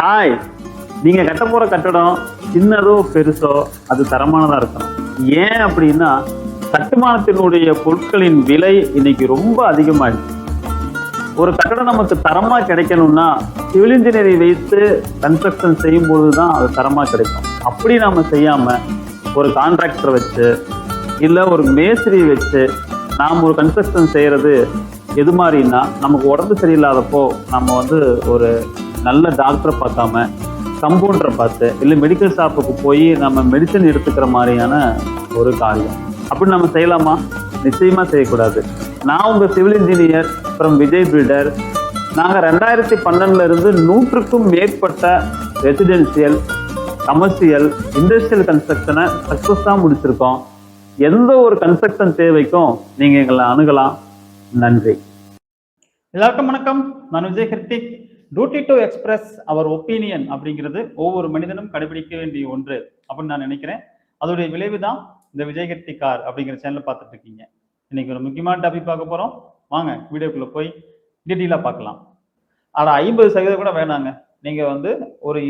Hi. நீங்க கட்ட போற கட்டடம் சின்னதோ பெருசோ அது தரமானதா இருக்கணும். ஏன் அப்படின்னா கட்டுமானத்தினுடைய பொருட்களின் விலை இன்னைக்கு ரொம்ப அதிகமாயிடுச்சு. ஒரு கட்டடம் நமக்கு தரமா கிடைக்கணும்னா சிவில் இன்ஜினியரிங் வைத்து கன்ஸ்ட்ரக்ஷன் செய்யும் போது தான் அது தரமா கிடைக்கும். அப்படி நாம செய்யாம ஒரு கான்ட்ராக்டர் வச்சு இல்லை ஒரு மேஸ்திரி வச்சு நாம் ஒரு கன்ஸ்ட்ரக்ஷன் செய்யறது எது மாதிரின்னா நமக்கு உடம்பு சரியில்லாதப்போ நம்ம வந்து ஒரு நல்ல டாக்டரை பார்க்காம கம்பவுண்டரை பார்த்து இல்லை மெடிக்கல் ஷாப்புக்கு போய் நம்ம மெடிசன் எடுத்துக்கிற மாதிரியான ஒரு காரியம். அப்படி நம்ம செய்யலாமா? நிச்சயமாக செய்யக்கூடாது. நான் உங்கள் சிவில் இன்ஜினியர் அப்புறம் விஜய் பில்டர் நாங்கள் ரெண்டாயிரத்தி பன்னெண்டுலேருந்து நூற்றுக்கும் மேற்பட்ட ரெசிடென்சியல் கமர்ஷியல் இண்டஸ்ட்ரியல் கன்ஸ்ட்ரக்ஷனை சக்ஸஸாக முடிச்சிருக்கோம். எந்த ஒரு கன்ஸ்ட்ரக்ஷன் தேவைக்கும் நீங்கள் எங்களை அணுகலாம். நன்றி. எல்லாருக்கும் வணக்கம். நான் Vijay Kruthik duty to express our opinion அப்படிங்கிறது ஒவ்வொரு மனிதனும் கடைபிடிக்க வேண்டிய ஒன்று அப்படின்னு நான் நினைக்கிறேன். அதோடைய விளைவு தான் இந்த விஜய் கார் அப்படிங்கிற சேனல் பார்த்துட்டு இருக்கீங்க. இன்னைக்கு ஒரு முக்கியமான டாபிக் பார்க்க போறோம். வாங்க வீடியோக்குள்ள போய் டீட்டெயிலாக பார்க்கலாம். ஆனால் ஐம்பது சதவீதம் கூட வேணாங்க. நீங்க வந்து ஒரு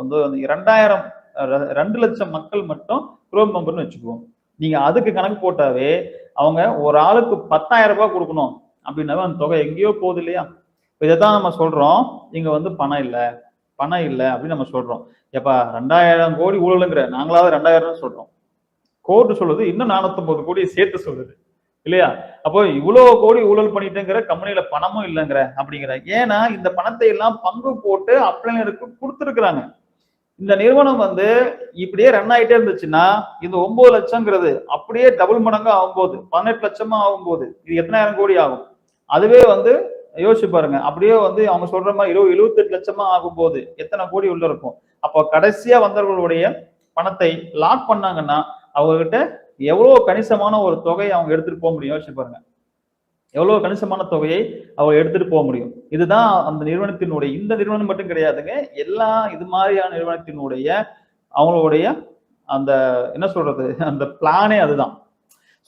வந்து இரண்டாயிரம் ரெண்டு லட்சம் மக்கள் மட்டும் குரோம் மெம்பர்னு வச்சுக்குவோம். நீங்க அதுக்கு கணக்கு போட்டாவே அவங்க ஒரு ஆளுக்கு பத்தாயிரம் ரூபாய் கொடுக்கணும் அப்படின்னாவே அந்த தொகை எங்கேயோ போகுது இல்லையா? இதை தான் நம்ம சொல்றோம். இங்க வந்து பணம் இல்லை. பணம் இல்லை அப்படின்னு நம்ம சொல்றோம். எப்பா ரெண்டாயிரம் கோடி ஊழலுங்கிற நாங்களாவது ரெண்டாயிரம் சொல்றோம். கோர்ட்டு சொல்லுது இன்னும் நானூத்தொன்பது கோடியை சேர்த்து சொல்லுது. இல்லையா? அப்போ இவ்வளவு கோடி ஊழல் பண்ணிட்டுங்கிற கம்பெனியில பணமும் இல்லைங்கிற அப்படிங்கிற ஏன்னா இந்த பணத்தை எல்லாம் பங்கு போட்டு அப்ளைனருக்கு கொடுத்துருக்குறாங்க. இந்த நிறுவனம் வந்து இப்படியே ரன் ஆயிட்டே இருந்துச்சுன்னா இந்த ஒன்பது லட்சங்கிறது அப்படியே டபுள் மடங்கு ஆகும்போது பதினெட்டு லட்சமா ஆகும்போது இது எத்தனாயிரம் கோடி ஆகும்? அதுவே வந்து யோசிச்சு பாருங்க. அப்படியே வந்து அவங்க சொல்ற மாதிரி இருபது எழுபத்தெட்டு லட்சமா ஆகும்போது எத்தனை கோடி உள்ள இருக்கும்? அப்போ கடைசியா வந்தவர்களுடைய பணத்தை லாக் பண்ணாங்கன்னா அவங்க கிட்ட எவ்வளவு கணிசமான ஒரு தொகையை அவங்க எடுத்துட்டு போக முடியும்? யோசிச்சு பாருங்க. எவ்வளவு கணிசமான தொகையை அவங்க எடுத்துட்டு போக முடியும்? இதுதான் அந்த நிறுவனத்தினுடைய இந்த நிறுவனம் மட்டும் கிடையாதுங்க. எல்லா இது மாதிரியான நிறுவனத்தினுடைய அவங்களுடைய அந்த என்ன சொல்றது? அந்த பிளானே அதுதான்.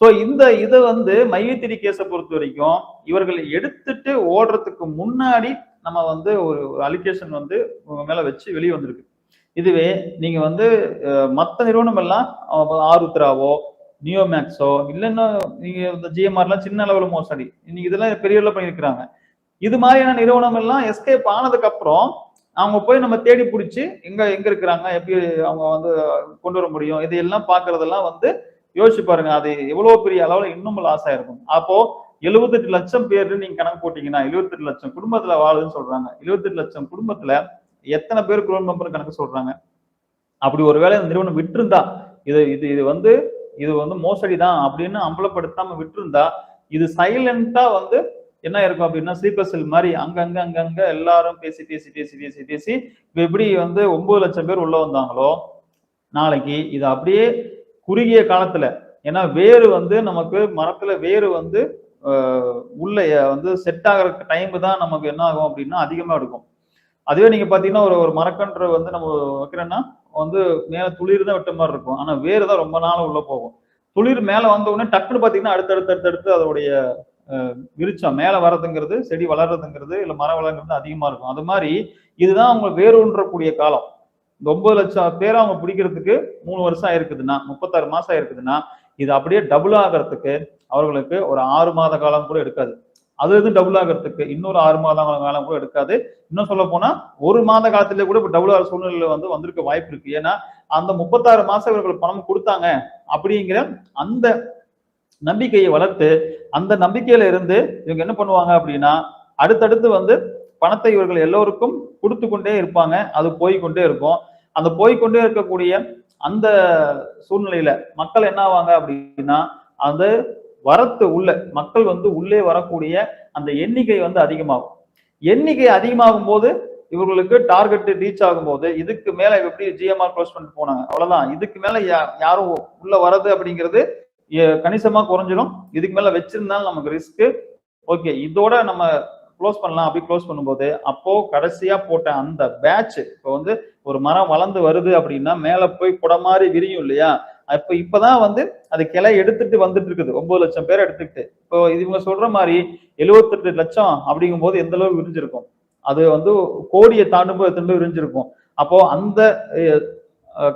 ஸோ இந்த இதை வந்து மையத்திரி கேஸை பொறுத்த வரைக்கும் இவர்கள் எடுத்துட்டு ஓடுறதுக்கு முன்னாடி நம்ம வந்து ஒரு அலிகேஷன் வந்து உங்க மேல வச்சு வெளியே வந்திருக்கு. இதுவே நீங்க வந்து மற்ற நிறுவனம் எல்லாம் ஆருத்ராவோ நியோமேக்ஸோ இல்லைன்னா நீங்க இந்த ஜிஎம்ஆர்லாம் சின்ன அளவுல மோசடி. இன்னைக்கு இதெல்லாம் பெரிய அளவில் பண்ணியிருக்கிறாங்க. இது மாதிரியான நிறுவனம் எல்லாம் எஸ்கேப் ஆனதுக்கு அப்புறம் அவங்க போய் நம்ம தேடி பிடிச்சி எங்க எங்க இருக்கிறாங்க எப்படி அவங்க வந்து கொண்டு வர முடியும் இதையெல்லாம் பாக்குறதெல்லாம் வந்து யோசிச்சு பாருங்க அது எவ்வளவு பெரிய அளவுல இன்னும் லாஸ் ஆயிருக்கும். அப்போ எழுபத்தெட்டு லட்சம் பேர் நீங்க கணக்கு போட்டீங்கன்னா எழுபத்தெட்டு லட்சம் குடும்பத்துல வாழுதுன்னு சொல்றாங்க. எழுபத்தெட்டு லட்சம் குடும்பத்துல எத்தனை பேர் குரோன் மெம்பர் கணக்கு சொல்றாங்க. அப்படி ஒருவேளை இந்த நிறுவனம் விட்டுருந்தா இது இது இது வந்து இது வந்து மோசடி தான் அப்படின்னு அம்பலப்படுத்தாம விட்டுருந்தா இது சைலண்டா வந்து என்ன இருக்கும் அப்படின்னா ஸ்லீப்பர் செல் மாதிரி அங்கங்க அங்கங்க எல்லாரும் பேசி பேசி பேசி பேசி பேசி இப்ப எப்படி வந்து ஒன்பது லட்சம் பேர் உள்ள வந்தாங்களோ நாளைக்கு இது அப்படியே குறுகிய காலத்துல ஏன்னா வேறு வந்து நமக்கு மரத்துல வேறு வந்து உள்ள வந்து செட் ஆகிற டைம் தான் நமக்கு என்ன ஆகும் அப்படின்னா அதிகமா எடுக்கும். அதுவே நீங்க பாத்தீங்கன்னா ஒரு ஒரு மரக்கன்று வந்து நம்ம வைக்கிறோன்னா வந்து மேல துளிர் தான் விட்ட மாதிரி இருக்கும். ஆனா வேறு தான் ரொம்ப நாள் உள்ள போகும். துளிர் மேல வந்த உடனே டக்குன்னு பாத்தீங்கன்னா அடுத்தடுத்து அடுத்தடுத்து அதோடைய விரிச்சம் மேலே மேல வர்றதுங்கிறது செடி வளர்றதுங்கிறது இல்ல மரம் வளர்ங்கிறது அதிகமா இருக்கும். அது மாதிரி இதுதான் அவங்க வேரூன்றக்கூடிய காலம். இந்த ஒன்பது லட்சம் பேரை அவங்க பிடிக்கிறதுக்கு மூணு வருஷம் ஆயிருக்குதுன்னா முப்பத்தாறு மாசம் ஆயிருக்குதுன்னா இது அப்படியே டபுள் ஆகிறதுக்கு அவர்களுக்கு ஒரு ஆறு மாத காலம் கூட எடுக்காது. அது இது டபுள் ஆகிறதுக்கு? இன்னொரு ஆறு மாத காலம் கூட எடுக்காது. இன்னும் சொல்ல போனா ஒரு மாத காலத்திலே கூட இப்ப டபுள் ஆகிற சூழ்நிலையில வந்து வந்திருக்க வாய்ப்பு இருக்கு. ஏன்னா அந்த முப்பத்தாறு மாசம் இவர்கள் பணம் கொடுத்தாங்க அப்படிங்கிற அந்த நம்பிக்கையை வளர்த்து அந்த நம்பிக்கையில இருந்து இவங்க என்ன பண்ணுவாங்க அப்படின்னா அடுத்தடுத்து வந்து பணத்தை இவர்கள் எல்லோருக்கும் கொடுத்து கொண்டே இருப்பாங்க. அது போய்க்கொண்டே இருக்கும். அந்த போய்க்கொண்டே இருக்கக்கூடிய அந்த சூழ்நிலையில மக்கள் என்ன ஆவாங்க அப்படின்னா அந்த வரத்து உள்ள மக்கள் வந்து உள்ளே வரக்கூடிய அந்த எண்ணிக்கை வந்து அதிகமாகும். எண்ணிக்கை அதிகமாகும் போது இவர்களுக்கு டார்கெட் ரீச் ஆகும்போது இதுக்கு மேல எப்படி ஜிஎம்ஆர் க்ளோஸ் பண்ணிட்டு போனாங்க? அவ்வளவுதான். இதுக்கு மேல யா- யாரும் உள்ள வர்றது அப்படிங்கிறது கணிசமா குறைஞ்சிடும் இதுக்கு மேல வச்சிருந்தாலும் நமக்கு ரிஸ்க் ஓகே இதோட நம்ம க்ளோஸ் பண்ணலாம் அப்படி க்ளோஸ் பண்ணும்போது அப்போ கடைசியா போட்ட அந்த பேட்ச் இப்போ வந்து ஒரு மரம் வளர்ந்து வருது அப்படின்னா மேல போய் குடம் மாதிரி விரியும் இல்லையா? இப்போ இப்பதான் வந்து அது கிளை எடுத்துட்டு வந்துட்டு இருக்குது. ஒன்பது லட்சம் பேர் எடுத்துக்கிட்டு. இப்போ இவங்க சொல்ற மாதிரி எழுபத்தெட்டு லட்சம் அப்படிங்கும்போது எந்த அளவுக்கு விரிஞ்சிருக்கும்? அது வந்து கோடியை தாண்டும் போது எத்தனை விரிஞ்சிருக்கும்? அப்போ அந்த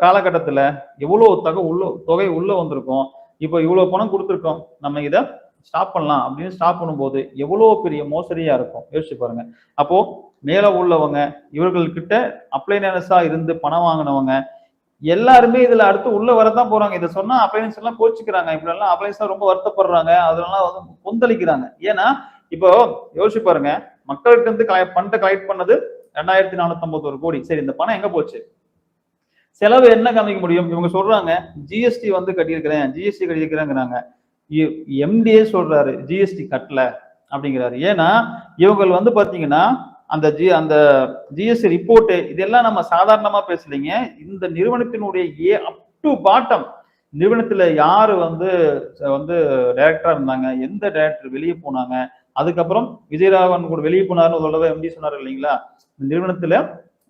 காலகட்டத்துல எவ்வளவு தொகை உள்ள தொகை உள்ள வந்திருக்கும்? இப்போ இவ்வளவு பணம் கொடுத்துருக்கோம். நம்ம இதை ஸ்டாப் பண்ணலாம் அப்படின்னு ஸ்டாப் பண்ணும்போது எவ்வளோ பெரிய மோசடியாக இருக்கும்? யோசிச்சு பாருங்க. அப்போது மேலே உள்ளவங்க இவர்கள்கிட்ட அப்ளைனஸா இருந்து பணம் வாங்கினவங்க எல்லாருமே இதில் அடுத்து உள்ளே வரதான் போறாங்க. இதை சொன்னால் அப்ளைனன்ஸ் எல்லாம் கோச்சுக்கிறாங்க. இப்படி எல்லாம் ரொம்ப வருத்தப்படுறாங்க. அதெல்லாம் வந்து கொந்தளிக்கிறாங்க. ஏன்னா இப்போ யோசிச்சு பாருங்க. மக்கள்கிட்ட இருந்து கலெக்ட் பணத்தை கலெக்ட் பண்ணது ரெண்டாயிரத்தி நானூத்தி ஒரு கோடி. சரி இந்த பணம் எங்க போச்சு? செலவு என்ன காமிக்க முடியும்? இவங்க சொல்றாங்க ஜிஎஸ்டி வந்து கட்டியிருக்கிறேன். ஜிஎஸ்டி கட்டியிருக்கிறேங்கிறாங்க. எம்டிஏ சொல்றாரு ஜிஎஸ்டி கட்டல அப்படிங்கிறாரு. ஏன்னா இவங்க வந்து பாத்தீங்கன்னா அந்த ஜி அந்த ஜிஎஸ்டி ரிப்போர்ட்டு இதெல்லாம் நம்ம சாதாரணமா பேசலைங்க. இந்த நிறுவனத்தினுடைய ஏ அப் டு பாட்டம் நிறுவனத்துல யாரு வந்து வந்து டைரக்டரா இருந்தாங்க எந்த டைரக்டர் வெளியே போனாங்க அதுக்கப்புறம் விஜயராகவன் கூட வெளியே போனாருன்னு ஒரு தடவை எம்டி சொன்னார் இல்லைங்களா? இந்த நிறுவனத்துல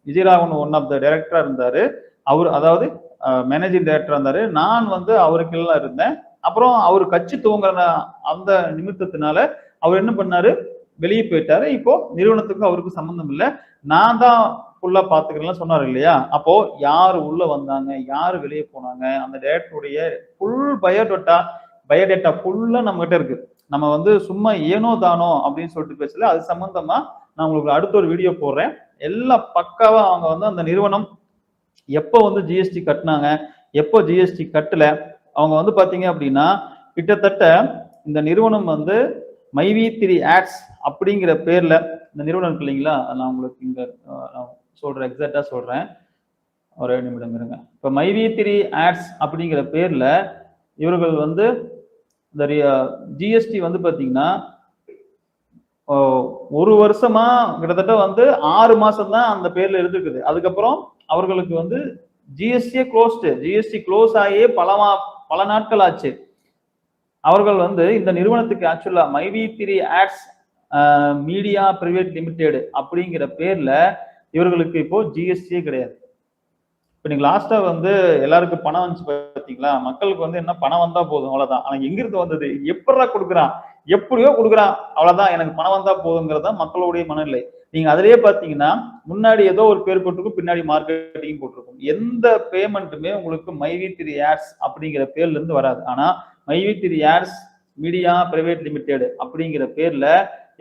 விஜயராகவன் ஒன் ஆஃப் த டைரக்டரா இருந்தாரு. அவர் அதாவது மேனேஜிங் டைரக்டரா இருந்தாரு. நான் வந்து அவருக்கெல்லாம் இருந்தேன். அப்புறம் அவர் கட்சி துவங்குற அந்த நிமித்தத்தினால அவர் என்ன பண்ணாரு? வெளியே போயிட்டாரு. இப்போ நிறுவனத்துக்கும் அவருக்கும் சம்பந்தம் இல்லை. நான் தான் ஃபுல்லா பாத்துக்கிறேன் சொன்னார் இல்லையா? அப்போ யார் உள்ள வந்தாங்க? யார் வெளியே போனாங்க? அந்த டைரக்டருடைய ஃபுல் பயோடேட்டா பயோடேட்டா ஃபுல்லா நம்ம கிட்ட இருக்கு. நம்ம வந்து சும்மா ஏனோ தானோ அப்படின்னு சொல்லிட்டு பேசல. அது சம்பந்தமா நான் உங்களுக்கு அடுத்த ஒரு வீடியோ போடுறேன். எல்லாம் பக்காவா அவங்க வந்து அந்த நிறுவனம் எப்போ வந்து ஜிஎஸ்டி கட்டினாங்க? எப்போ ஜிஎஸ்டி கட்டல? அவங்க வந்து பார்த்தீங்க அப்படின்னா கிட்டத்தட்ட இந்த நிறுவனம் வந்து மைவி த்ரீ ஆட்ஸ் அப்படிங்கிற பேர்ல இந்த நிறுவனம் இருக்கு இல்லைங்களா? நான் உங்களுக்கு இங்க நான் சொல்றேன் எக்ஸாக்டா சொல்றேன். ஒரே நிமிடம் இருங்க. இப்போ மைவி த்ரீ ஆட்ஸ் அப்படிங்கிற பேர்ல இவர்கள் வந்து இந்த ஜிஎஸ்டி வந்து பாத்தீங்கன்னா ஒரு வருஷமா கிட்டத்தட்ட வந்து ஆறு மாசம் தான் அந்த பேர்ல இருந்துருக்குது. அதுக்கப்புறம் அவர்களுக்கு வந்து ஜிஎஸ்டியே க்ளோஸ்டு ஜிஎஸ்டி க்ளோஸ் ஆகியே பல பல நாட்கள் ஆச்சு அவர்கள் வந்து இந்த நிறுவனத்துக்கு ஆக்சுவலா MyV three ads media private limited அப்படிங்கிற பேர்ல இவர்களுக்கு இப்போ ஜிஎஸ்டியே கிடையாது. இப்போ நீங்க லாஸ்டா வந்து எல்லாருக்கும் பணம் வந்துச்சு பாத்தீங்களா? மக்களுக்கு வந்து என்ன பணம் வந்தா போதும்? அவ்வளவுதான். ஆனா எங்கிருந்து வந்தது? எப்படா கொடுக்குறான்? எப்படியோ கொடுக்குறான். அவ்வளவுதான். எனக்கு பணம் வந்தா போதுங்கிறது தான் மக்களுடைய மனநிலை. நீங்க அதுலயே பாத்தீங்கன்னா முன்னாடி ஏதோ ஒரு பேர் போட்டிருக்கும் பின்னாடி மார்க்கெட்டிங் போட்டிருக்கும். எந்த பேமெண்ட்டுமே உங்களுக்கு மைவி த்ரீ ஏர்ஸ் அப்படிங்கிற பேர்ல இருந்து வராது. ஆனா MyV three airs media private limited அப்படிங்கிற பேர்ல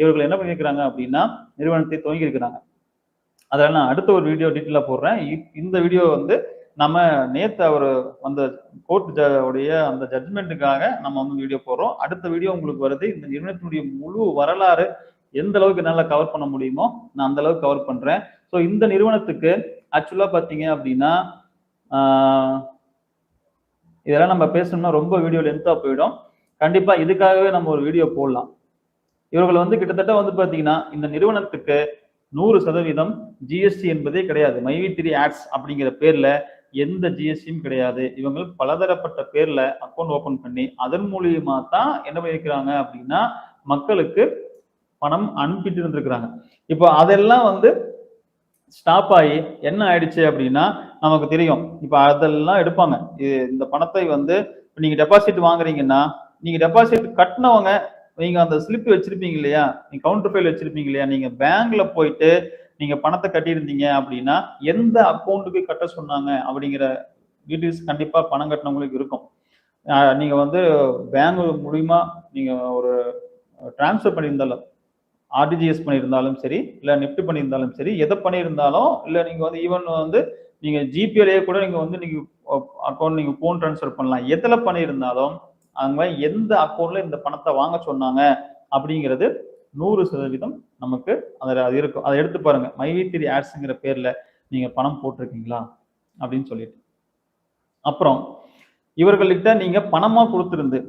இவர்கள் என்ன பண்ணியிருக்கிறாங்க அப்படின்னா நிறுவனத்தை துவங்கி இருக்கிறாங்க. அதெல்லாம் நான் அடுத்த ஒரு வீடியோ டீட்டெயிலாக போடுறேன். இந்த வீடியோ வந்து நம்ம நேத்து அவர் அந்த கோர்ட் உடைய அந்த ஜட்மெண்ட்டுக்காக நம்ம வந்து வீடியோ போடுறோம். அடுத்த வீடியோ உங்களுக்கு வருது. இந்த நிறுவனத்தினுடைய முழு வரலாறு எந்த அளவுக்கு என்னால் கவர் பண்ண முடியுமோ நான் அந்த அளவுக்கு கவர் பண்றேன். ஸோ இந்த நிறுவனத்துக்கு ஆக்சுவலா பார்த்தீங்க அப்படின்னா இதெல்லாம் நம்ம பேசணும்னா ரொம்ப வீடியோ லென்த்தா போயிடும். கண்டிப்பா இதுக்காகவே நம்ம ஒரு வீடியோ போடலாம். இவர்கள் வந்து கிட்டத்தட்ட வந்து பாத்தீங்கன்னா இந்த நிறுவனத்துக்கு நூறு சதவீதம் ஜிஎஸ்டி என்பதே கிடையாது. மைவி த்ரீ ஆட்ஸ் அப்படிங்கிற பேர்ல எந்த ஜிஎஸ்டியும் கிடையாது. இவங்க பலதரப்பட்ட பேர்ல அக்கௌண்ட் ஓப்பன் பண்ணி அதன் மூலியமாக தான் என்ன பண்ணியிருக்கிறாங்க அப்படின்னா மக்களுக்கு பணம் அனுப்பிட்டு இருந்திருக்கிறாங்க இப்போ அதெல்லாம் வந்து ஸ்டாப் ஆகி என்ன ஆயிடுச்சு அப்படின்னா நமக்கு தெரியும். இப்போ அதெல்லாம் எடுப்பாங்க. இது இந்த பணத்தை வந்து நீங்க டெபாசிட் வாங்குறீங்கன்னா நீங்க டெபாசிட் கட்டினவங்க நீங்க அந்த ஸ்லிப் வச்சிருப்பீங்க இல்லையா? நீங்க கவுண்டர் ஃபைல் வச்சிருப்பீங்க இல்லையா? நீங்க பேங்க்ல போயிட்டு நீங்க பணத்தை கட்டியிருந்தீங்க அப்படின்னா எந்த அக்கௌண்ட்டுக்கு கட்ட சொன்னாங்க அப்படிங்கிற டீட்டெயில்ஸ் கண்டிப்பா பணம் கட்டினவங்களுக்கு இருக்கும். நீங்க வந்து பேங்க் மூலியமா நீங்க ஒரு டிரான்ஸ்ஃபர் பண்ணியிருந்தாலும் ஆர்டிஜிஎஸ் பண்ணியிருந்தாலும் சரி இல்லை நிஃப்டி பண்ணியிருந்தாலும் சரி எதை பண்ணியிருந்தாலும் இல்லை நீங்கள் வந்து ஈவன் வந்து நீங்கள் ஜிபேலேயே கூட நீங்கள் வந்து நீங்கள் அக்கௌண்ட் நீங்கள் ஃபோன் ட்ரான்ஸ்ஃபர் பண்ணலாம். எதில் பண்ணியிருந்தாலும் அவங்க எந்த அக்கௌண்ட்ல இந்த பணத்தை வாங்க சொன்னாங்க அப்படிங்கிறது நூறு சதவீதம் நமக்கு அதில் அது இருக்கும். அதை எடுத்து பாருங்க. மைவித்திரி ஆட்ஸுங்கிற பேரில் நீங்கள் பணம் போட்டிருக்கீங்களா? அப்படின்னு சொல்லிட்டு. அப்புறம் இவர்கள்கிட்ட நீங்கள் பணமாக கொடுத்துருந்து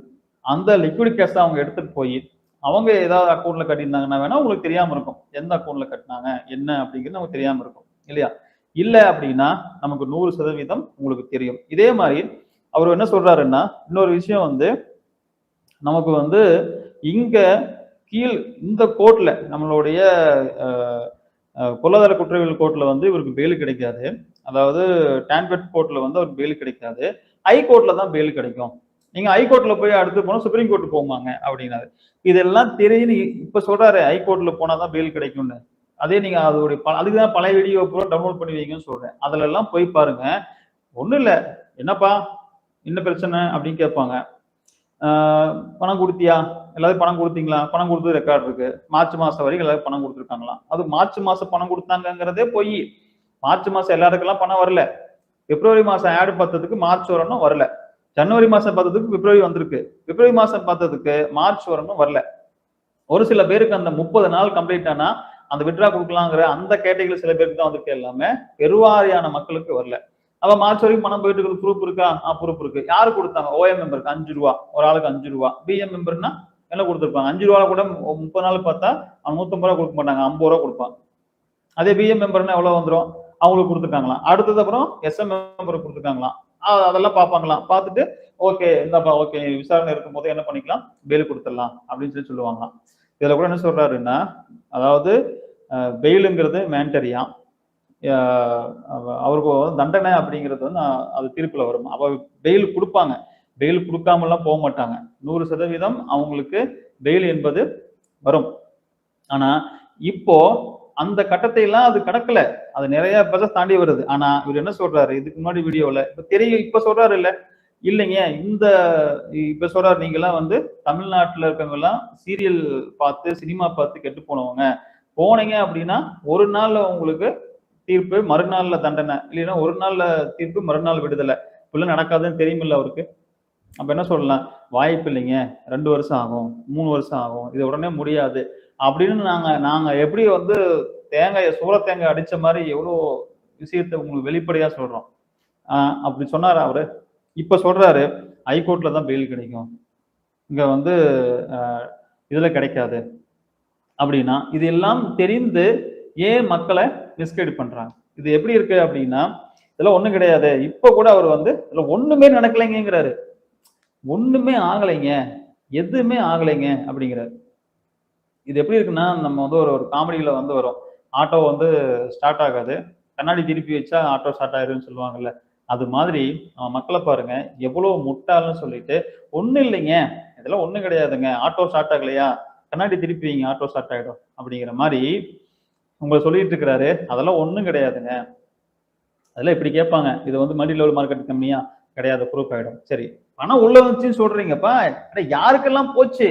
அந்த லிக்விட் கேஷை அவங்க எடுத்துகிட்டு போய் அவங்க ஏதாவது அக்கௌண்ட்ல கட்டியிருந்தாங்கன்னா வேணா உங்களுக்கு தெரியாம இருக்கும். எந்த அக்கௌண்ட்ல கட்டினாங்க என்ன அப்படிங்கிறது நமக்கு தெரியாம இருக்கும். இல்லையா? இல்ல அப்படின்னா நமக்கு நூறு சதவீதம் உங்களுக்கு தெரியும். இதே மாதிரி அவர் என்ன சொல்றாருன்னா இன்னொரு விஷயம் வந்து நமக்கு வந்து இங்க கீழ் இந்த கோர்ட்ல நம்மளுடைய பொருளாதார குற்றவியல் கோர்ட்ல வந்து இவருக்கு பெயில் கிடைக்காது. அதாவது டான்பெட் கோர்ட்ல வந்து அவருக்கு பெயில் கிடைக்காது. ஹை கோர்ட்ல தான் பெயில் கிடைக்கும். நீங்க ஹைகோர்ட்ல போய் அடுத்து போனா சுப்ரீம் கோர்ட் போவாங்க அப்படின்னாரு. இதெல்லாம் தெரிஞ்சு இப்ப சொல்றாரு ஹைகோர்ட்ல போனாதான் பெயில் கிடைக்கும்னு. அதே நீங்க அதோடைய ப- அதுக்கு தான் பழைய வீடியோ பூரா டவுன்லோட் பண்ணி வைங்கன்னு சொல்றேன். அதுல எல்லாம் போய் பாருங்க. ஒண்ணும் இல்ல. என்னப்பா? என்ன பிரச்சனை? அப்படின்னு கேட்பாங்க. பணம் கொடுத்தியா? எல்லாரும் பணம் கொடுத்தீங்களா? பணம் கொடுத்தது ரெக்கார்ட் இருக்கு. மார்ச் மாசம் வரைக்கும் எல்லாரும் பணம் கொடுத்துருக்காங்களா அது மார்ச் மாசம் பணம் கொடுத்தாங்கங்கிறதே போய். மார்ச் மாசம் எல்லாருக்கெல்லாம் பணம் வரல. பிப்ரவரி மாசம் ஆடு பார்த்ததுக்கு மார்ச் வரணும் வரல. ஜனவரி மாசம் பார்த்ததுக்கு பிப்ரவரி வந்திருக்கு. பிப்ரவரி மாசம் பார்த்ததுக்கு மார்ச் வரணும் வரல. ஒரு சில பேருக்கு அந்த முப்பது நாள் கம்ப்ளீட் ஆனா அந்த விட்ரா கொடுக்கலாங்கிற அந்த கேட்டகரி சில பேருக்கு தான் வந்திருக்கு எல்லாமே. பெருவாரியான மக்களுக்கு வரல. அப்ப மார்ச் வரைக்கும் பணம் போயிட்டு இருக்குது. ப்ரூப் இருக்கா? ஆ ப்ரூப் இருக்கு. யாரு கொடுத்தாங்க? ஓஎம் மெம்பருக்கு அஞ்சு ரூபா. ஒரு ஆளுக்கு அஞ்சு ரூபா. பிஎம் மெம்பர்னா என்ன கொடுத்துருப்பாங்க? அஞ்சு ரூபா கூட முப்பது நாள் பார்த்தா அவன் நூத்தம்பது ரூபா கொடுக்க மாட்டாங்க. ஐம்பது ரூபா கொடுப்பான். அதே பிஎம் மெம்பர்னா எவ்வளவு வந்துடும் அவங்களுக்கு கொடுத்துருக்காங்களாம். அடுத்தது அப்புறம் எஸ்எம் மெம்பருக்கு கொடுத்துருக்காங்களாம். அதெல்லாம் பார்ப்பாங்களாம் பார்த்துட்டு ஓகே இந்தாப்பா ஓகே விசாரணை இருக்கும்போது என்ன பண்ணிக்கலாம்? பெயில் கொடுத்துடலாம் அப்படின்னு சொல்லி சொல்லுவாங்களாம். இதில் கூட என்ன சொல்றாருன்னா அதாவது பெயிலுங்கிறது மேண்டரியா அவருக்கு தண்டனை அப்படிங்கிறது வந்து அது தீர்ப்பில் வரும். அப்போ பெயில் கொடுப்பாங்க. பெயில் கொடுக்காமலாம் போக மாட்டாங்க. நூறு சதவீதம் அவங்களுக்கு பெயில் என்பது வரும். ஆனால் இப்போ அந்த கட்டத்தை எல்லாம் அது கடக்கல. அது நிறைய ப்ரொசஸ் தாண்டி வருது. ஆனா இவர் என்ன சொல்றாரு? இதுக்கு முன்னாடி வீடியோல இப்ப தெரியும் இப்ப சொல்றாரு இல்ல. இல்லைங்க இந்த இப்ப சொல்றாரு நீங்க எல்லாம் வந்து தமிழ்நாட்டுல இருக்கவங்க எல்லாம் சீரியல் பார்த்து சினிமா பார்த்து கெட்டு போனவங்க. போனீங்க அப்படின்னா ஒரு நாள்ல உங்களுக்கு தீர்ப்பு மறுநாள்ல தண்டனை. இல்லைன்னா ஒரு நாள்ல தீர்ப்பு மறுநாள் விடுதலை. இப்படிலாம் நடக்காதுன்னு தெரியுமில்ல அவருக்கு. அப்ப என்ன சொல்லலாம்? வாய்ப்பு இல்லைங்க. ரெண்டு வருஷம் ஆகும் மூணு வருஷம் ஆகும். இது உடனே முடியாது. அப்படின்னு நாங்க நாங்க எப்படி வந்து தேங்காயை சூற தேங்காய் அடிச்ச மாதிரி எவ்வளோ விஷயத்தை உங்களுக்கு வெளிப்படையா சொல்றோம். அப்படி சொன்னார் அவரு? இப்ப சொல்றாரு ஹைகோர்ட்ல தான் பெயில் கிடைக்கும். இங்க வந்து இதில் இதுல கிடைக்காது. அப்படின்னா இது எல்லாம் தெரிந்து ஏன் மக்களை மிஸ்கைட் பண்றாங்க? இது எப்படி இருக்கு அப்படின்னா இதெல்லாம் ஒண்ணும் கிடையாது. இப்ப கூட அவர் வந்து இதுல ஒண்ணுமே நடக்கலைங்கிறாரு ஒண்ணுமே ஆகலைங்க. எதுவுமே ஆகலைங்க. அப்படிங்கிறாரு. இது எப்படி இருக்குன்னா நம்ம வந்து ஒரு ஒரு காமெடியில் வந்து வரும். ஆட்டோ வந்து ஸ்டார்ட் ஆகாது. கண்ணாடி திருப்பி வச்சா ஆட்டோ ஸ்டார்ட் ஆயிருன்னு சொல்லுவாங்கல்ல. அது மாதிரி நம்ம மக்களை பாருங்க எவ்வளோ முட்டாள்னு சொல்லிட்டு ஒன்றும் இல்லைங்க. இதெல்லாம் ஒன்றும் கிடையாதுங்க. ஆட்டோ ஸ்டார்ட் ஆகலையா? கண்ணாடி திருப்பி வைங்க ஆட்டோ ஸ்டார்ட் ஆகிடும் அப்படிங்கிற மாதிரி உங்களை சொல்லிட்டு இருக்கிறாரு. அதெல்லாம் ஒன்றும் கிடையாதுங்க. அதெல்லாம் இப்படி கேட்பாங்க. இது வந்து மல்டி லெவல் மார்க்கெட் கம்மியா கிடையாது ப்ரூஃப் ஆகிடும் சரி. பணம் உள்ள வந்துச்சுன்னு சொல்றீங்கப்பா. யாருக்கெல்லாம் போச்சு?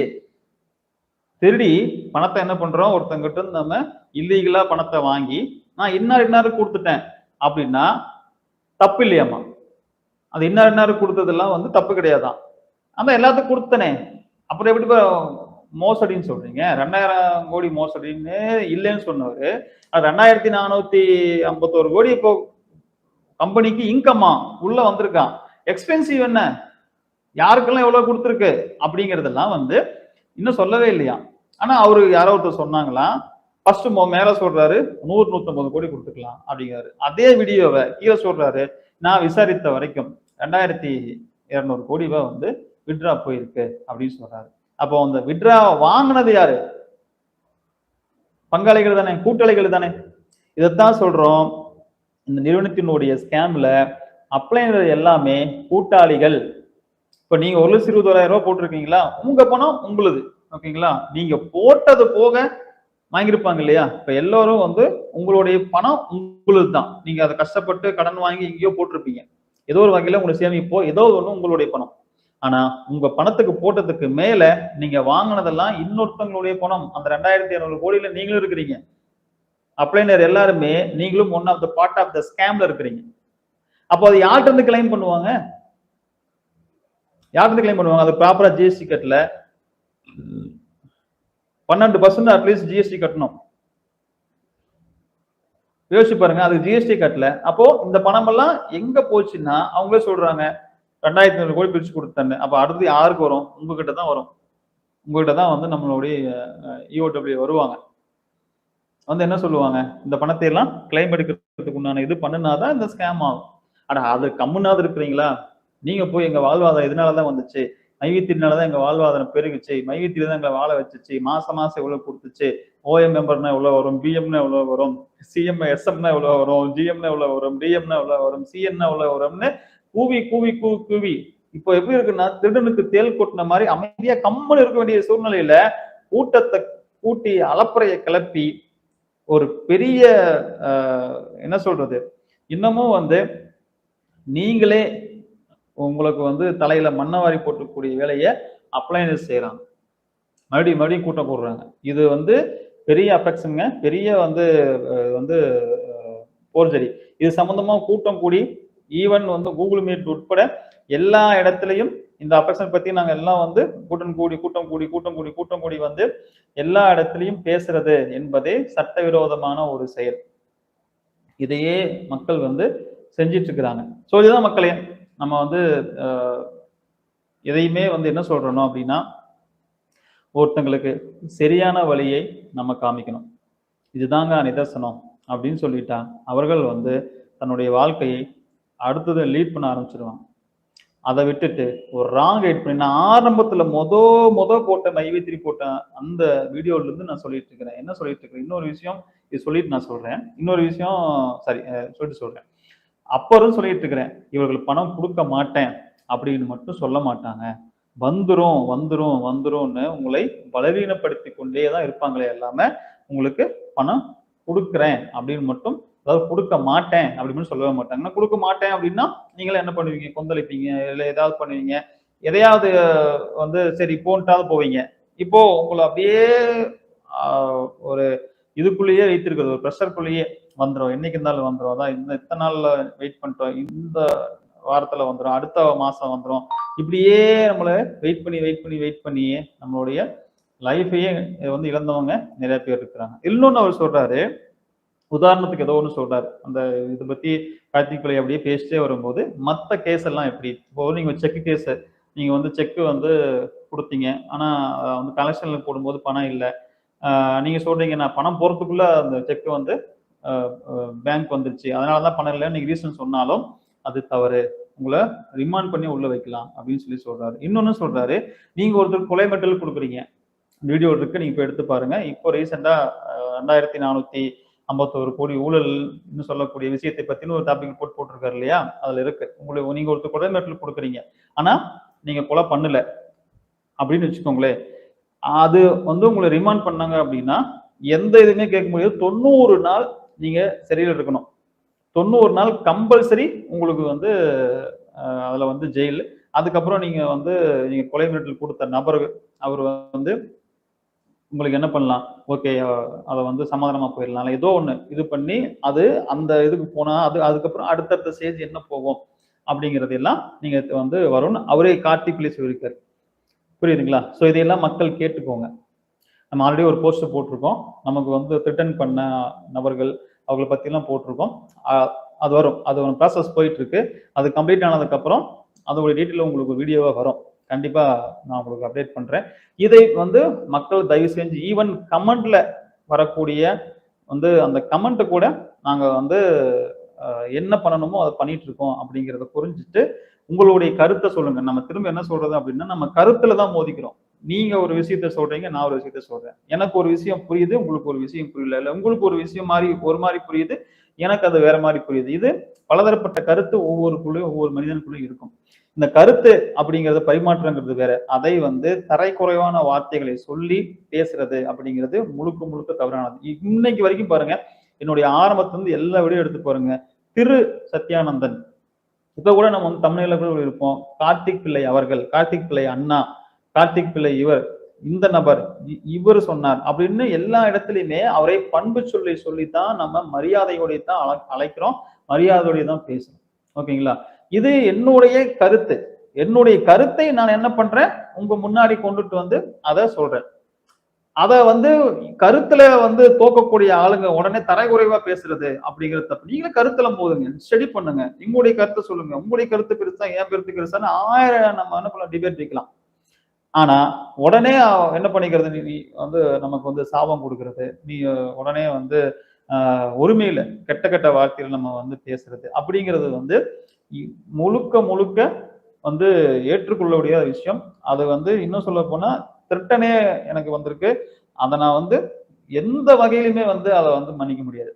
திருடி பணத்தை என்ன பண்றோம்? ஒருத்தங்கிட்ட இருந்து நம்ம இல்லீகலா பணத்தை வாங்கி நான் இன்னார் இன்னாரு கொடுத்துட்டேன் அப்படின்னா தப்பு இல்லையாம்மா? அது இன்னார் இன்னாரு கொடுத்ததெல்லாம் வந்து தப்பு கிடையாதான் ஆமா எல்லாத்துக்கும் கொடுத்தனே. அப்புறம் எப்படி மோசடின்னு சொல்றீங்க? ரெண்டாயிரம் கோடி மோசடின்னு இல்லைன்னு சொன்னவர். அது ரெண்டாயிரத்தி நானூத்தி ஐம்பத்தோரு கோடி இப்போ கம்பெனிக்கு இன்கம்மா உள்ள வந்திருக்கான். எக்ஸ்பென்சிவ் என்ன? யாருக்கெல்லாம் எவ்வளவு கொடுத்துருக்கு? அப்படிங்கறதெல்லாம் வந்து இன்னும் சொல்லவே இல்லையா? ஆனா அவரு யாரோ ஒருத்தர் சொன்னாங்களா? ஃபர்ஸ்ட் மேல சொல்றாரு நூறு நூத்தம்பது கோடி கொடுத்துக்கலாம் அப்படிங்கிறாரு. அதே வீடியோவை கீழே சொல்றாரு நான் விசாரித்த வரைக்கும் ரெண்டாயிரத்தி இருநூறு கோடி ரூபாய் வந்து விட்ரா போயிருக்கு அப்படின்னு சொல்றாரு. அப்போ அந்த விட்ரா வாங்கினது யாரு? பங்காளிகள் தானே கூட்டாளிகள் தானே. இதைத்தான் சொல்றோம். இந்த நிறுவனத்தினுடைய ஸ்கேம்ல அப்ளைனர் எல்லாமே கூட்டாளிகள். இப்ப நீங்க ஒரு லட்சம் இருபத்தோராயிரம் ரூபாய் போட்டிருக்கீங்களா? உங்க பணம் உங்களுது. ஓகேங்களா? நீங்க போட்டது போக வாங்கியிருப்பாங்க இல்லையா? இப்ப எல்லாரும் வந்து உங்களுடைய பணம் உங்களுது தான் நீங்க அதை கஷ்டப்பட்டு கடன் வாங்கி எங்கேயோ போட்டிருப்பீங்க. ஏதோ ஒரு வகையில உங்களுக்கு சேமிப்போ ஏதோ ஒன்று உங்களுடைய பணம். ஆனா உங்க பணத்துக்கு போட்டதுக்கு மேல நீங்க வாங்கினதெல்லாம் இன்னொருத்தவங்களுடைய பணம். அந்த ரெண்டாயிரத்தி இருநூறு கோடியில நீங்களும் இருக்கிறீங்க. அப்ளைனர் எல்லாருமே நீங்களும் one of the part of the ஸ்கேம்ல இருக்கிறீங்க. அப்போ அது யார்கிட்ட இருந்து கிளைம் பண்ணுவாங்க? யார்கிட்ட கிளைம் பண்ணுவாங்க? அது ப்ராப்பரா ஜிஎஸ்டி கட்டல. பன்னெண்டு பர்சன்ட் அட்லீஸ்ட் ஜிஎஸ்டி கட்டணும். யோசிச்சு பாருங்க அது ஜிஎஸ்டி கட்டல. அப்போ இந்த பணம் எல்லாம் எங்க போச்சுன்னா அவங்களே சொல்றாங்க ரெண்டாயிரத்தி ஐநூறு கோடி பிரிச்சு கொடுத்தேன்னு. அப்ப அடுத்து யாருக்கு வரும்? உங்ககிட்ட தான் வரும். உங்ககிட்ட தான் வந்து நம்மளுடைய இஓடபிள்யூ வருவாங்க. வந்து என்ன சொல்லுவாங்க? இந்த பணத்தை எல்லாம் கிளைம் எடுக்கிறதுக்கு உண்டான இது பண்ணுனாதான் இந்த ஸ்கேம் ஆகும். ஆனா அது கம்முன்னாவது இருக்கிறீங்களா? நீங்க போய் எங்க வாழ்வாதாரம் இதனாலதான் வந்துச்சு? மைவித்தினாலதான் எங்க வாழ்வாதாரம் பெருகுச்சு. மையத்தில தான் எங்களை வாழ வச்சுச்சு. மாசம் மாசம் எவ்வளவு கொடுத்துச்சு? ஓஎம் மெம்பர்னா எவ்வளவு வரும்? பிஎம்னா எவ்வளவு வரும்? சிஎம் எஸ்எம்னா எவ்வளவு வரும்? ஜிஎம்னா எவ்வளவு வரும்? டிஎம்னா எவ்வளவு வரும்? சிஎன்னா எவ்வளவு வரும்னு கூவி கூவி கூவி கூவி. இப்போ எப்படி இருக்குன்னா திருடனுக்கு தேல் கொட்டின மாதிரி அமைதியா கம்மல் இருக்க வேண்டிய சூழ்நிலையில கூட்டத்தை கூட்டி அலப்பறையை கிளப்பி ஒரு பெரிய என்ன சொல்றது? இன்னமும் வந்து நீங்களே உங்களுக்கு வந்து தலையில மண்ணவாரி போட்டக்கூடிய போட்டுக்கூடிய வேலையை அப்ளைனஸ் செய்யறாங்க மறுபடியும் மறுபடியும் கூட்டம் போடுறாங்க. இது வந்து பெரிய அஃபெக்ஷனுங்க பெரிய வந்து வந்து போர்ஜரி இது சம்மந்தமாக கூட்டம் கூடி ஈவன் வந்து கூகுள் மீட் உட்பட எல்லா இடத்துலையும் இந்த அஃபெக்ஷன் பற்றி நாங்கள் எல்லாம் வந்து கூட்டம் கூடி கூட்டம் கூடி கூட்டம் கூடி கூட்டம் கூடி வந்து எல்லா இடத்துலையும் பேசுறது என்பதே சட்டவிரோதமான ஒரு செயல். இதையே மக்கள் வந்து செஞ்சிட்டு இருக்கிறாங்க. ஸோ இதுதான் மக்களே. நம்ம வந்து எதையுமே வந்து என்ன சொல்கிறோம் அப்படின்னா ஒருத்தங்களுக்கு சரியான வழியை நம்ம காமிக்கணும். இதுதாங்க நிதர்சனம் அப்படின்னு சொல்லிட்டா அவர்கள் வந்து தன்னுடைய வாழ்க்கையை அடுத்தது லீட் பண்ண ஆரம்பிச்சிருவாங்க. அதை விட்டுட்டு ஒரு ராங் எயிட் பண்ணி நான் ஆரம்பத்தில் மொத மொத போட்ட நைவேத்திரி போட்ட அந்த வீடியோலேருந்து நான் சொல்லிட்டு இருக்கிறேன். என்ன சொல்லிட்டு இருக்கிறேன்? இன்னொரு விஷயம் இது சொல்லிட்டு நான் சொல்கிறேன் இன்னொரு விஷயம் சாரி சொல்லிட்டு சொல்கிறேன் அப்புறம் சொல்லிட்டு இருக்கிறேன் இவர்கள் பணம் கொடுக்க மாட்டேன் அப்படின்னு மட்டும் சொல்ல மாட்டாங்க. வந்துரும் வந்துரும் வந்துரும்னு உங்களை பலவீனப்படுத்தி கொண்டே தான் இருப்பாங்களே எல்லாமே உங்களுக்கு பணம் கொடுக்குறேன் அப்படின்னு மட்டும் அதாவது கொடுக்க மாட்டேன் அப்படின்னு சொல்லவே மாட்டாங்க. நான் கொடுக்க மாட்டேன் அப்படின்னா நீங்களே என்ன பண்ணுவீங்க? கொந்தளிப்பீங்க இல்லை ஏதாவது பண்ணுவீங்க. எதையாவது வந்து சரி போன்ட்டாவது போவீங்க. இப்போ உங்களை அப்படியே ஒரு இதுக்குள்ளேயே வைத்திருக்கிறது ஒரு ப்ரெஷருக்குள்ளேயே வந்துடும் என்னைக்கு இருந்தாலும் வந்துடும் அதான் இந்த இத்தனை நாள்ல வெயிட் பண்ணிட்டோம். இந்த வாரத்துல வந்துடும் அடுத்த மாசம் வந்துடும் இப்படியே நம்மளை வெயிட் பண்ணி வெயிட் பண்ணி வெயிட் பண்ணியே நம்மளுடைய லைஃபையே வந்து இழந்தவங்க நிறைய பேர் இருக்கிறாங்க. இன்னொன்னு அவர் சொல்றாரு. உதாரணத்துக்கு ஏதோ ஒன்று சொல்றாரு. அந்த இதை பத்தி கார்த்திக் பிள்ளை அப்படியே பேசிட்டே வரும்போது மற்ற கேஸ் எல்லாம் எப்படி? இப்போ நீங்க செக் கேஸ் நீங்க வந்து செக்கு வந்து கொடுத்தீங்க. ஆனா வந்து கலெக்ஷன்ல போடும்போது பணம் இல்லை. நீங்க சொல்றீங்க நான் பணம் போறதுக்குள்ள அந்த செக் வந்து பேங்க் வந்துருச்சு. அதனால தான் பண்ணல இல்லை நீங்க ரீசன் சொன்னாலும் அது தவறு. உங்களை ரிமாண்ட் பண்ணி உள்ள வைக்கலாம் அப்படின்னு சொல்லி சொல்றாரு. இன்னொன்னு சொல்றாரு நீங்க ஒருத்தர் கொலை மெட்டல் கொடுக்குறீங்க. வீடியோ இருக்கு நீங்க இப்போ எடுத்து பாருங்க. இப்போ ரீசெண்டா ரெண்டாயிரத்தி நானூத்தி ஐம்பத்தோரு கோடி ஊழல் இன்னும் சொல்லக்கூடிய விஷயத்தை பத்தின ஒரு டாபிக் போட்டு போட்டிருக்காரு இல்லையா? அதுல இருக்கு. உங்களுக்கு நீங்க ஒருத்தர் கொலை மெட்டல் கொடுக்குறீங்க. ஆனா நீங்க கொலை பண்ணல. அப்படின்னு வச்சுக்கோங்களேன். அது வந்து உங்களை ரிமாண்ட் பண்ணாங்க அப்படின்னா எந்த இதுவுமே கேட்க முடியாது. தொண்ணூறு நாள் நீங்கள் சிறையில் இருக்கணும். தொண்ணூறு நாள் கம்பல்சரி உங்களுக்கு வந்து அதில் வந்து ஜெயில் அதுக்கப்புறம் நீங்கள் வந்து நீங்கள் கொலை மிரட்டல் கொடுத்த நபர் அவர் வந்து உங்களுக்கு என்ன பண்ணலாம்? ஓகே அதை வந்து சமாதானமாக போயிடலாம். ஏதோ ஒன்று இது பண்ணி அது அந்த இதுக்கு போனால் அது அதுக்கப்புறம் அடுத்தடுத்த ஸ்டேஜ் என்ன போகும்? அப்படிங்கிறது எல்லாம் நீங்கள் வந்து வரும்னு அவரே கார்த்திக் பிள்ளை சொல்லியிருக்காரு. புரியுதுங்களா? ஸோ இதையெல்லாம் மக்கள் கேட்டுக்கோங்க. நம்ம ஆல்ரெடி ஒரு போஸ்டர் போட்டிருக்கோம். நமக்கு வந்து ரிட்டர்ன் பண்ண நபர்கள் அவங்கள பற்றிலாம் போட்டிருக்கோம். அது வரும். அது ஒரு ப்ராசஸ் போயிட்டுருக்கு. அது கம்ப்ளீட் ஆனதுக்கப்புறம் அதோட டீட்டெயில் உங்களுக்கு வீடியோவாக வரும். கண்டிப்பாக நான் உங்களுக்கு அப்டேட் பண்ணுறேன் இதை வந்து மக்கள் தயவு செஞ்சு ஈவன் கமெண்டில் வரக்கூடிய வந்து அந்த கமெண்ட்டை கூட நாங்கள் வந்து என்ன பண்ணணுமோ அதை பண்ணிட்டு இருக்கோம் அப்படிங்கிறத புரிஞ்சுட்டு உங்களுடைய கருத்தை சொல்லுங்க. நம்ம திரும்ப என்ன சொல்றது அப்படின்னா நம்ம கருத்துல தான் மோதிக்கிறோம். நீங்க ஒரு விஷயத்த சொல்றீங்க நான் ஒரு விஷயத்த சொல்றேன். எனக்கு ஒரு விஷயம் புரியுது உங்களுக்கு ஒரு விஷயம் புரியல. இல்ல உங்களுக்கு ஒரு விஷயம் மாதிரி ஒரு மாதிரி புரியுது எனக்கு அது வேற மாதிரி புரியுது. இது பலதரப்பட்ட கருத்து ஒவ்வொருக்குள்ளேயும் ஒவ்வொரு மனிதனுக்குள்ளேயும் இருக்கும். இந்த கருத்து அப்படிங்கறத பரிமாற்றங்கிறது வேற. அதை வந்து தரைக்குறைவான வார்த்தைகளை சொல்லி பேசுறது அப்படிங்கிறது முழுக்க முழுக்க தவறானது. இன்னைக்கு வரைக்கும் பாருங்க என்னுடைய ஆரம்பத்துல இருந்து எல்லா விடையும் எடுத்து பாருங்க. திரு சத்யானந்தன். இப்ப கூட நம்ம வந்து தமிழ்ல கூட இருப்போம். கார்த்திக் பிள்ளை அவர்கள் கார்த்திக் பிள்ளை அண்ணா கார்த்திக் பிள்ளை இவர் இந்த நபர் இ- இவர் சொன்னார் அப்படின்னு எல்லா இடத்துலையுமே அவரை பண்பு சொல்லி சொல்லித்தான் நம்ம மரியாதையோடைய தான் அழ- அழைக்கிறோம் மரியாதையோடைய தான் பேசுறோம். ஓகேங்களா? இது என்னுடைய கருத்து. என்னுடைய கருத்தை நான் என்ன பண்றேன்? உங்க முன்னாடி கொண்டுட்டு வந்து அதை சொல்றேன். அதை வந்து கருத்துல வந்து தோக்கக்கூடிய ஆளுங்க உடனே தரைகுறைவா பேசுறது அப்படிங்கிறது தப்பு கருத்துல போதுங்க. ஸ்டடி பண்ணுங்க. உங்களுடைய கருத்தை சொல்லுங்க. உங்களுடைய கருத்து பெருசா என் கருத்து பெருசான்னு ஆயிரம் நம்ம என்ன பண்ணலாம்? டிபேட் வைக்கலாம். ஆனா உடனே என்ன பண்ணிக்கிறது? நீ வந்து நமக்கு வந்து சாபம் கொடுக்கறது. நீ உடனே வந்து ஆஹ், கெட்ட கெட்ட வார்த்தையில நம்ம வந்து பேசுறது அப்படிங்கிறது வந்து முழுக்க முழுக்க வந்து ஏற்றுக்கொள்ளக்கூடிய விஷயம். அது வந்து இன்னும் சொல்ல போனா திருட்டனே எனக்கு வந்திருக்கு. அதை நான் வந்து எந்த வகையிலுமே வந்து அதை வந்து மன்னிக்க முடியாது.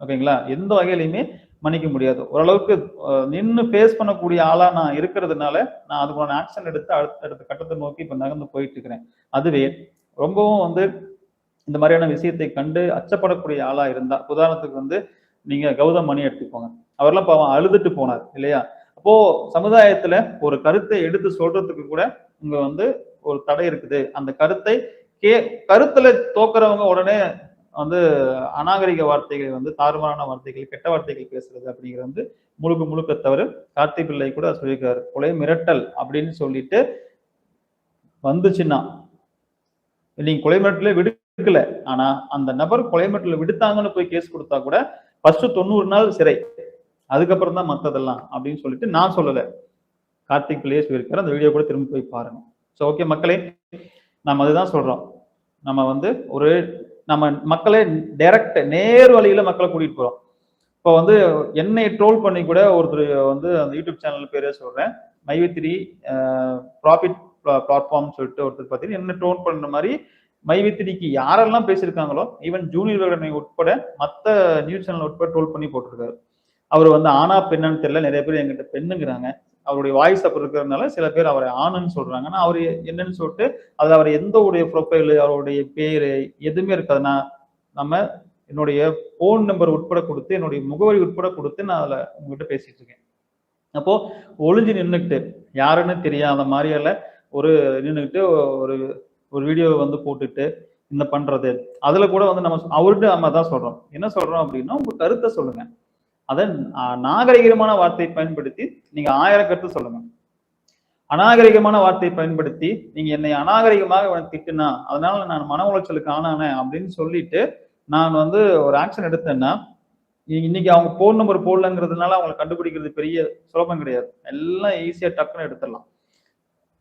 ஓகேங்களா? எந்த வகையிலுமே மன்னிக்க முடியாது. ஓரளவுக்கு நின்று ஃபேஸ் பண்ணக்கூடிய ஆளாக நான் இருக்கிறதுனால நான் அதுக்கான ஆக்ஷன் எடுத்து அடுத்த அடுத்த கட்டத்தை நோக்கி இப்போ நகர்ந்து போயிட்டு இருக்கிறேன் அதுவே ரொம்பவும் வந்து இந்த மாதிரியான விஷயத்தை கண்டு அச்சப்படக்கூடிய ஆளா இருந்தா உதாரணத்துக்கு வந்து நீங்க கௌதம் மணி எடுத்துக்கோங்க. அவர்லாம் பாவம் அழுதுட்டு போனார் இல்லையா? அப்போ சமுதாயத்துல ஒரு கருத்தை எடுத்து சொல்றதுக்கு கூட இங்க வந்து ஒரு தடை இருக்குது. அந்த கருத்தை கே கருத்துல தோக்குறவங்க உடனே வந்து அநாகரிக வார்த்தைகள் வந்து தாறுமாறான வார்த்தைகள் கெட்ட வார்த்தைகள் பேசுறது அப்படிங்கிறது வந்து முழுக்க முழுக்க தவறு கார்த்தி பிள்ளை கூட சொல்லியிருக்காரு. கொலை மிரட்டல் அப்படின்னு சொல்லிட்டு வந்துச்சுன்னா நீங்க கொலை மிரட்டல விடுக்கல. ஆனா அந்த நபர் கொலை மிரட்டல விடுத்தாங்கன்னு போய் கேஸ் கொடுத்தா கூட ஃபர்ஸ்ட் தொண்ணூறு நாள் சிறை. அதுக்கப்புறம் தான் மத்ததெல்லாம் அப்படின்னு சொல்லிட்டு நான் சொல்லல. கார்த்திக் பிள்ளையே சொல்லியிருக்காரு. அந்த வீடியோ கூட திரும்ப போய் பாருங்க. ஸோ ஓகே மக்களே நம்ம அதுதான் சொல்றோம். நம்ம வந்து ஒரு நம்ம மக்களை டைரக்ட் நேர் வழியில மக்களை கூட்டிட்டு போறோம். இப்போ வந்து என்னை ட்ரோல் பண்ணி கூட ஒருத்தர் வந்து அந்த யூடியூப் சேனல் பேரே சொல்றேன். மைவித்ரி ப்ராஃபிட் பிளாட்ஃபார்ம் சொல்லிட்டு ஒருத்தர் பார்த்தீங்கன்னா என்ன ட்ரோல் பண்ற மாதிரி மைவித்திரிக்கு யாரெல்லாம் பேசியிருக்காங்களோ ஈவன் ஜூனியர் விகடனை உட்பட மற்ற நியூஸ் சேனல் உட்பட ட்ரோல் பண்ணி போட்டிருக்காரு. அவர் வந்து ஆனா பெண்ணான்னு தெரியல நிறைய பேர் எங்கிட்ட பெண்ணுங்கிறாங்க. அவருடைய வாய்ஸ் அப்படி இருக்கிறதுனால சில பேர் அவரை ஆணுன்னு சொல்றாங்க. அவர் என்னன்னு சொல்லிட்டு அது அவர் எந்த உடைய ப்ரொஃபைல் அவருடைய பேரு எதுவுமே இருக்காதுன்னா நம்ம என்னுடைய ஃபோன் நம்பர் உட்பட கொடுத்து என்னுடைய முகவரி உட்பட கொடுத்து நான் அதில் உங்ககிட்ட பேசிட்டு இருக்கேன். அப்போ ஒளிஞ்சு நின்றுக்கிட்டு யாருன்னு தெரியாத மாதிரியால ஒரு நின்றுக்கிட்டு ஒரு ஒரு வீடியோவை வந்து போட்டுட்டு இந்த பண்றது. அதுல கூட வந்து நம்ம அவர்கிட்ட நம்ம தான் சொல்றோம். என்ன சொல்றோம் அப்படின்னா உங்க கருத்தை சொல்லுங்க. அதை நாகரிகமான வார்த்தையை பயன்படுத்தி நீங்க ஆயிரம் கருத்து சொல்லுங்க. அநாகரிகமான வார்த்தையை பயன்படுத்தி நீங்க என்னை அநாகரிகமாக திட்டுனா அதனால நான் மன உளைச்சலுக்கு ஆனானேன் அப்படின்னு சொல்லிட்டு நான் வந்து ஒரு ஆக்ஷன் எடுத்தேன்னா இ- இன்னைக்கு அவங்க ஃபோன் நம்பர் போடலங்கிறதுனால அவங்களை கண்டுபிடிக்கிறது பெரிய சுலபம் கிடையாது. எல்லாம் ஈஸியா டக்குன்னு எடுத்துடலாம்.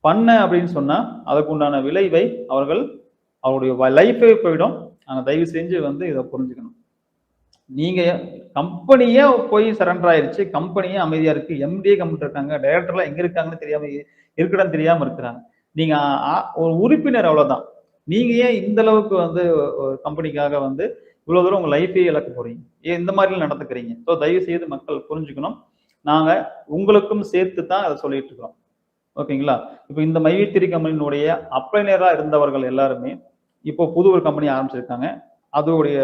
பண்ண அப்படின்னு சொன்னா அதுக்கு உண்டான விளைவை அவர்கள் அவருடைய லைஃபே போயிடும். ஆனால் தயவு செஞ்சு வந்து இதை புரிஞ்சுக்கணும். நீங்க கம்பெனியே போய் சரண்டர் ஆயிருச்சு கம்பெனியே அமைதியா இருக்கு. எம்டிஏ கம்ப்யூட்டர் இருக்காங்க டைரக்டர்லாம் எங்க இருக்காங்கன்னு தெரியாம இருக்கடம் தெரியாம இருக்கிறாங்க. நீங்க ஆ- ஒரு உறுப்பினர் அவ்வளவுதான். நீங்க ஏன் இந்த அளவுக்கு வந்து கம்பெனிக்காக வந்து இவ்வளவு தூரம் உங்க லைஃபே இழக்க போறீங்க? ஏன் இந்த மாதிரி நடந்துக்கிறீங்க? ஸோ தயவு செய்து மக்கள் புரிஞ்சுக்கணும். நாங்க உங்களுக்கும் சேர்த்து தான் அதை சொல்லிட்டு இருக்கிறோம். ஓகேங்களா? இப்போ இந்த மைவித்திரி கம்பெனியினுடைய அப்ளைனரா இருந்தவர்கள் எல்லாருமே இப்போ புது ஒரு கம்பெனி ஆரம்பிச்சிருக்காங்க. அதோடைய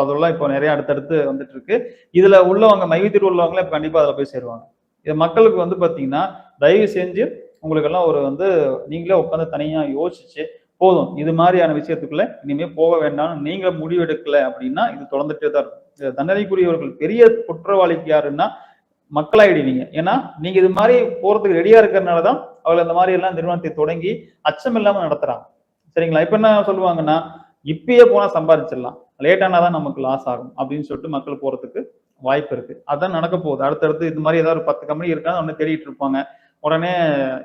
அதெல்லாம் இப்போ நிறைய அடுத்தடுத்து வந்துட்டு இருக்கு இதுல உள்ளவங்க மைவித்திரி உள்ளவங்களே இப்போ கண்டிப்பா அதில் போய் சேருவாங்க. இது மக்களுக்கு வந்து பார்த்தீங்கன்னா தயவு செஞ்சு உங்களுக்கெல்லாம் ஒரு வந்து நீங்களே உட்காந்து தனியாக யோசிச்சு போதும். இது மாதிரியான விஷயத்துக்குள்ள இனிமேல் போக வேண்டாம்னு நீங்களே முடிவெடுக்கல அப்படின்னா இது தொடர்ந்துட்டே தான் இருக்கும். தண்டனைக்குரியவர்கள் பெரிய குற்றவாளிக்கு யாருன்னா மக்களாயிடுவீங்க. ஏன்னா நீங்க இது மாதிரி போறதுக்கு ரெடியா இருக்கிறதுனால தான் அவள் இந்த மாதிரி எல்லாம் நிறுவனத்தை தொடங்கி அச்சம் இல்லாம நடத்துறாங்க. சரிங்களா? இப்ப என்ன சொல்லுவாங்கன்னா இப்பயே போனால் சம்பாதிச்சிடலாம். லேட்டானா தான் நமக்கு லாஸ் ஆகும் அப்படின்னு சொல்லிட்டு மக்கள் போகிறதுக்கு வாய்ப்பு இருக்கு. அதான் நடக்க போகுது. அடுத்தடுத்து இது மாதிரி ஏதாவது ஒரு பத்து கம்பெனி இருக்கான்னு ஒன்று தேடிட்டு இருப்பாங்க. உடனே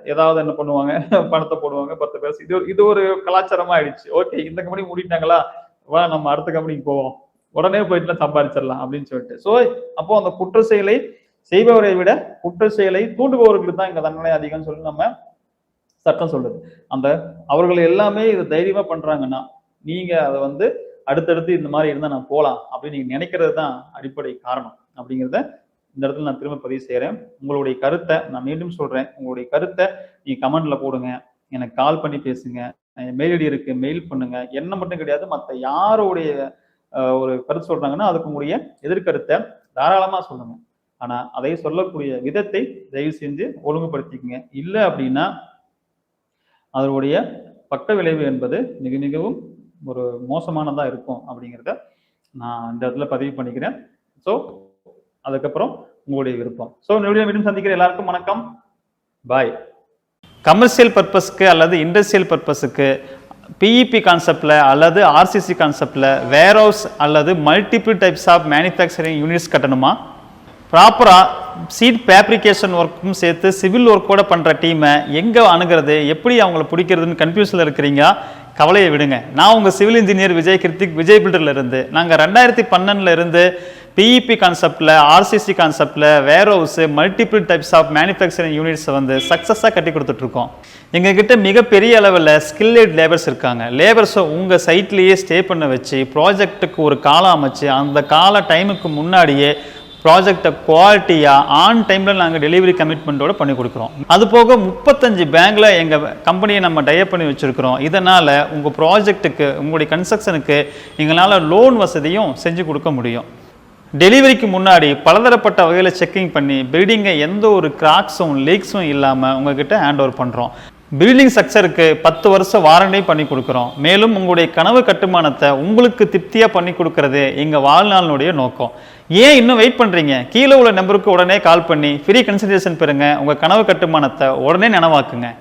ஏதாவது என்ன பண்ணுவாங்க? பணத்தை போடுவாங்க பத்து பேர். இது ஒரு- இது ஒரு கலாச்சாரமா ஆயிடுச்சு ஓகே இந்த கம்பெனி மூடிட்டாங்களா? வா நம்ம அடுத்த கம்பெனிக்கு போவோம். உடனே போயிட்டு சம்பாதிச்சிடலாம் அப்படின்னு சொல்லிட்டு. ஸோ அப்போ அந்த குற்ற செயலை செய்பவரை விட குற்ற செயலை தூண்டுபவர்களுக்கு தான் இங்க தண்டனை அதிகம்னு சொல்லி நம்ம சட்டம் சொல்லுது. அந்த அவர்கள் எல்லாமே இது தைரியமா பண்றாங்கன்னா நீங்க அதை வந்து அடுத்தடுத்து இந்த மாதிரி இருந்தா நான் போகலாம் அப்படின்னு நீங்க நினைக்கிறது தான் அடிப்படை காரணம் அப்படிங்கிறத இந்த இடத்துல நான் திரும்ப பதிவு செய்கிறேன் உங்களுடைய கருத்தை நான் மீண்டும் சொல்றேன். உங்களுடைய கருத்தை நீங்க கமெண்ட்ல போடுங்க. எனக்கு கால் பண்ணி பேசுங்க. மெயில் ஐடி இருக்கு மெயில் பண்ணுங்க. என்ன மட்டும் கிடையாது மற்ற யாருடைய ஒரு கருத்து சொல்றாங்கன்னா அதுக்கு உங்களுடைய எதிர்கருத்தை தாராளமா சொல்லுங்க. ஆனா அதை சொல்லக்கூடிய விதத்தை தயவு செஞ்சு ஒழுங்குபடுத்திக்கங்க. இல்லை அப்படின்னா அதனுடைய பக்க விளைவு என்பது மிக மிகவும் ஒரு மோசமானதாக இருக்கும் அப்படிங்கிறத நான் இந்த இடத்துல பதிவு பண்ணிக்கிறேன். ஸோ அதுக்கப்புறம் உங்களுடைய விருப்பம். ஸோ வீடியோ மீண்டும் சந்திக்கிற எல்லாருக்கும் வணக்கம். பாய் கமர்ஷியல் பர்பஸ்க்கு அல்லது இண்டஸ்ட்ரியல் பர்பஸுக்கு பிஇபி கான்செப்டில் அல்லது ஆர்சிசி கான்செப்டில் வேர் ஹவுஸ் அல்லது multiple types of manufacturing units கட்டணுமா? ப்ராப்பராக சீட் ஃபேப்ரிகேஷன் ஒர்க்கும் சேர்த்து சிவில் ஒர்க்கோட பண்ணுற டீமை எங்கே அணுகிறது? எப்படி அவங்கள பிடிக்கிறதுன்னு கன்ஃபியூஸில் இருக்கிறீங்க? கவலையை விடுங்க. நான் உங்கள் சிவில் இன்ஜினியர் விஜய் கிருத்திக் விஜய் பில்டரில் இருந்து நாங்கள் ரெண்டாயிரத்தி பன்னெண்டில் இருந்து பிஇபி கான்செப்டில் ஆர்சிசி கான்செப்டில் warehouse multiple types of manufacturing யூனிட்ஸை வந்து சக்ஸஸாக கட்டி கொடுத்துட்ருக்கோம் எங்ககிட்ட மிகப்பெரிய அளவில் ஸ்கில்லேட் லேபர்ஸ் இருக்காங்க. லேபர்ஸை உங்கள் சைட்லேயே ஸ்டே பண்ண வச்சு ப்ராஜெக்ட்டுக்கு ஒரு காலம் அமைச்சு அந்த கால டைமுக்கு முன்னாடியே ப்ராஜெக்டை குவாலிட்டியாக ஆன் டைமில் நாங்கள் டெலிவரி கமிட்மெண்ட்டோட பண்ணி கொடுக்குறோம். அது போக முப்பத்தஞ்சு பேங்கில் எங்கள் கம்பெனியை நம்ம டயப் பண்ணி வச்சுருக்கிறோம். இதனால் உங்கள் ப்ராஜெக்ட்டுக்கு உங்களுடைய கன்ஸ்ட்ரக்ஷனுக்கு எங்களால் லோன் வசதியும் செஞ்சு கொடுக்க முடியும். டெலிவரிக்கு முன்னாடி பலதரப்பட்ட வகையில் செக்கிங் பண்ணி பில்டிங்கை எந்த ஒரு கிராக்ஸும் லீக்ஸும் இல்லாமல் உங்ககிட்ட ஹேண்ட் ஓவர் பண்ணுறோம் பில்டிங் ஸ்ட்ரக்சருக்கு பத்து வருஷம் வாரண்டி பண்ணி கொடுக்குறோம். மேலும் உங்களுடைய கனவு கட்டுமானத்தை உங்களுக்கு திருப்தியாக பண்ணி கொடுக்கறது எங்கள் வாழ்நாளினுடைய நோக்கம். ஏன் இன்னும் வெயிட் பண்ணுறீங்க கீழே உள்ள நம்பருக்கு உடனே கால் பண்ணி ஃப்ரீ கன்சல்டேஷன் பெறுங்க. உங்கள் கனவு கட்டுமானத்தை உடனே நனவாக்குங்க.